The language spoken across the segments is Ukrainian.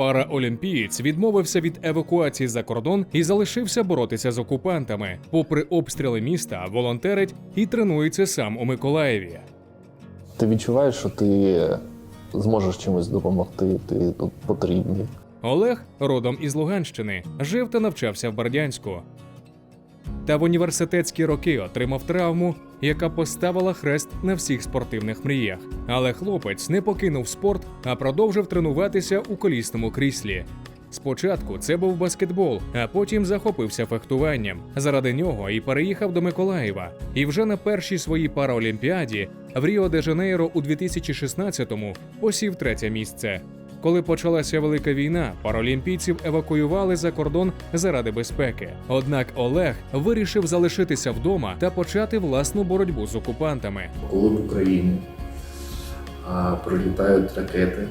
Параолімпієць відмовився від евакуації за кордон і залишився боротися з окупантами. Попри обстріли міста, волонтерить і тренується сам у Миколаєві. Ти відчуваєш, що ти зможеш чимось допомогти, ти тут потрібний. Олег, родом із Луганщини, жив та навчався в Бердянську. Та в університетські роки отримав травму, яка поставила хрест на всіх спортивних мріях. Але хлопець не покинув спорт, а продовжив тренуватися у колісному кріслі. Спочатку це був баскетбол, а потім захопився фехтуванням. Заради нього і переїхав до Миколаєва. І вже на першій своїй параолімпіаді в Ріо де Жанейро у 2016-му посів третє місце. Коли почалася велика війна, паралімпійців евакуювали за кордон заради безпеки. Однак Олег вирішив залишитися вдома та почати власну боротьбу з окупантами. коли в Україні а, прилітають ракети,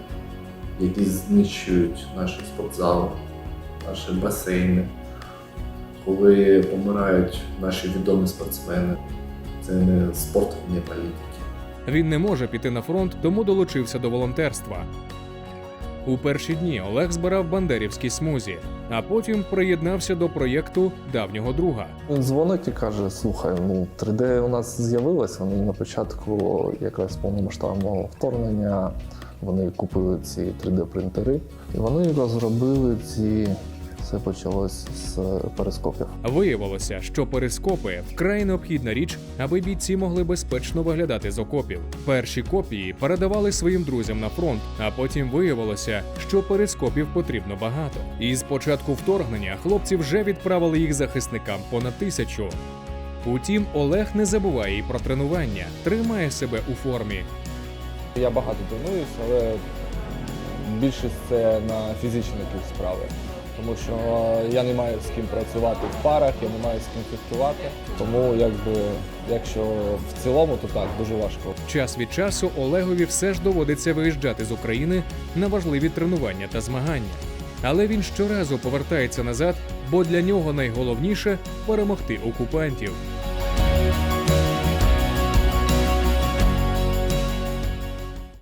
які знищують наші спортзали, наші басейни, коли помирають наші відомі спортсмени, це не спорт, не політики. Він не може піти на фронт, тому долучився до волонтерства. У перші дні Олег збирав бандерівські смузі, а потім приєднався до проєкту давнього друга. Він дзвонить і каже: слухай, ну 3D у нас з'явилось. Вони на початку якраз повномасштабного вторгнення. Вони купили ці 3D-принтери, і вони розробили ці. Все почалось з перископів. Виявилося, що перископи вкрай необхідна річ, аби бійці могли безпечно виглядати з окопів. Перші копії передавали своїм друзям на фронт, а потім виявилося, що перископів потрібно багато. І з початку вторгнення хлопці вже відправили їх захисникам понад тисячу. Утім, Олег не забуває і про тренування, тримає себе у формі. Я багато тренуюсь, але більшість це на фізичні якісь справи. Тому що я не маю з ким працювати в парах, я не маю з ким фехтувати. Тому якби, якщо в цілому, то так, дуже важко. Час від часу Олегові все ж доводиться виїжджати з України на важливі тренування та змагання. Але він щоразу повертається назад, бо для нього найголовніше перемогти окупантів.